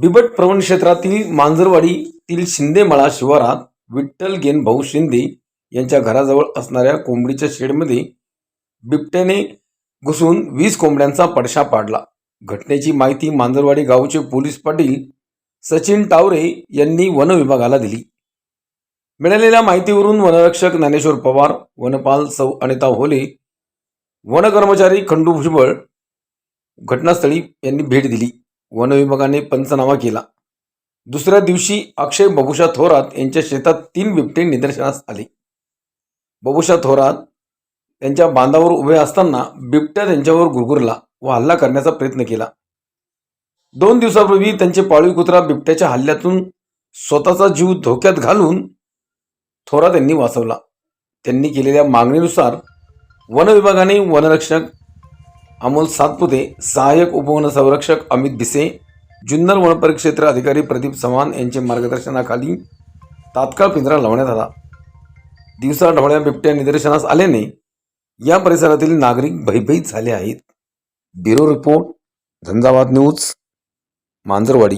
बिबट प्रवण क्षेत्रातील मांजरवाडीतील शिंदेमळा शिवारात विठ्ठल गेन भाऊ शिंदे यांच्या घराजवळ असणाऱ्या कोंबडीच्या शेडमध्ये बिबट्याने घुसून वीस कोंबड्यांचा पडशा पाडला. घटनेची माहिती मांजरवाडी गावचे पोलीस पाटील सचिन टावरे यांनी वन विभागाला दिली. मिळालेल्या माहितीवरून वनरक्षक ज्ञानेश्वर पवार वनपाल सौ अनिता होले वन कर्मचारी खंडू भुजबळ घटनास्थळी यांनी भेट दिली. वनविभागाने पंचनामा केला. दुसऱ्या दिवशी अक्षय बबुषा थोरात यांच्या शेतात तीन बिबटे निदर्शनास आले. बबुषा थोरात त्यांच्या बांधावर उभे असताना बिबट्या त्यांच्यावर गुरगुरला व हल्ला करण्याचा प्रयत्न केला. दोन दिवसापूर्वी त्यांचे पाळीव कुत्रा बिबट्याच्या हल्ल्यातून स्वतःचा जीव धोक्यात घालून थोरात यांनी वाचवला. त्यांनी केलेल्या मागणीनुसार वनविभागाने वनरक्षक अमोल सातपुते सहाय्यक उपवन संरक्षक अमित भिसे जुन्नर वनपरिक्षेत्र अधिकारी प्रदीप चव्हाण यांच्या मार्गदर्शनाखाली तात्काळ पिंजरा लावण्यात आला. दिवसा ढवळ्या बिबट्या निदर्शनास आल्याने या परिसरातील नागरिक भयभीत झाले आहेत. Bureau report Jhanjhavat news Manjarwadi.